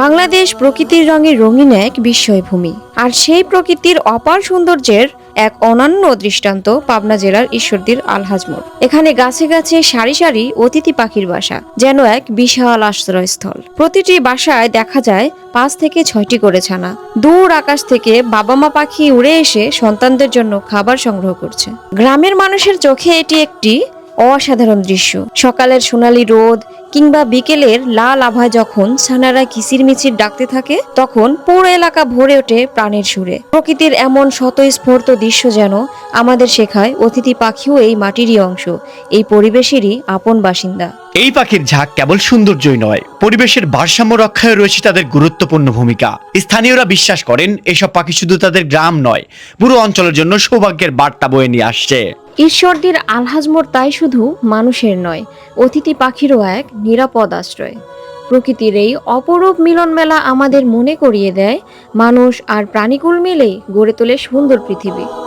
বাংলাদেশ প্রকৃতির রঙে রঙিন এক বিস্ময়ভূমি। আর সেই প্রকৃতির অপার সৌন্দর্যের এক অনন্য দৃষ্টান্ত পাবনা জেলার ঈশ্বরদীর আলহাজমোড় এখানে গাছে গাছে সারি সারি অতিথি পাখির বাসা, যেন এক বিশাল আশ্রয়স্থল। প্রতিটি বাসায় দেখা যায় পাঁচ থেকে ছয়টি করে ছানা। দূর আকাশ থেকে বাবা মা পাখি উড়ে এসে সন্তানদের জন্য খাবার সংগ্রহ করছে। গ্রামের মানুষের চোখে এটি একটি অসাধারণ দৃশ্য। সকালের সোনালি রোদ কিংবা বিকেলের লাল আভায় যখন ছানারা কিচিরমিচির ডাকতে থাকে, তখন পুরো এলাকা ভরে ওঠে প্রাণের সুরে। প্রকৃতির এমন স্বতঃস্ফূর্ত দৃশ্য যেন আমাদের শেখায় অতিথি পাখিও এই মাটিরই অংশ। এই পরিবেশেরই আপন বাসিন্দা। এই পাখির ঝাঁক কেবল সৌন্দর্যই নয়, পরিবেশের ভারসাম্য রক্ষায় রয়েছে তাদের গুরুত্বপূর্ণ ভূমিকা। স্থানীয়রা বিশ্বাস করেন, এসব পাখি শুধু তাদের গ্রাম নয়, পুরো অঞ্চলের জন্য সৌভাগ্যের বার্তা বয়ে নিয়ে আসছে। ঈশ্বরদীর আলহাজমর তাই শুধু মানুষের নয়, অতিথি পাখিরও এক নিরাপদ আশ্রয়। প্রকৃতির এই অপরূপ মিলন মেলা আমাদের মনে করিয়ে দেয় মানুষ আর প্রাণীকুল মিলেই গড়ে তোলে সুন্দর পৃথিবী।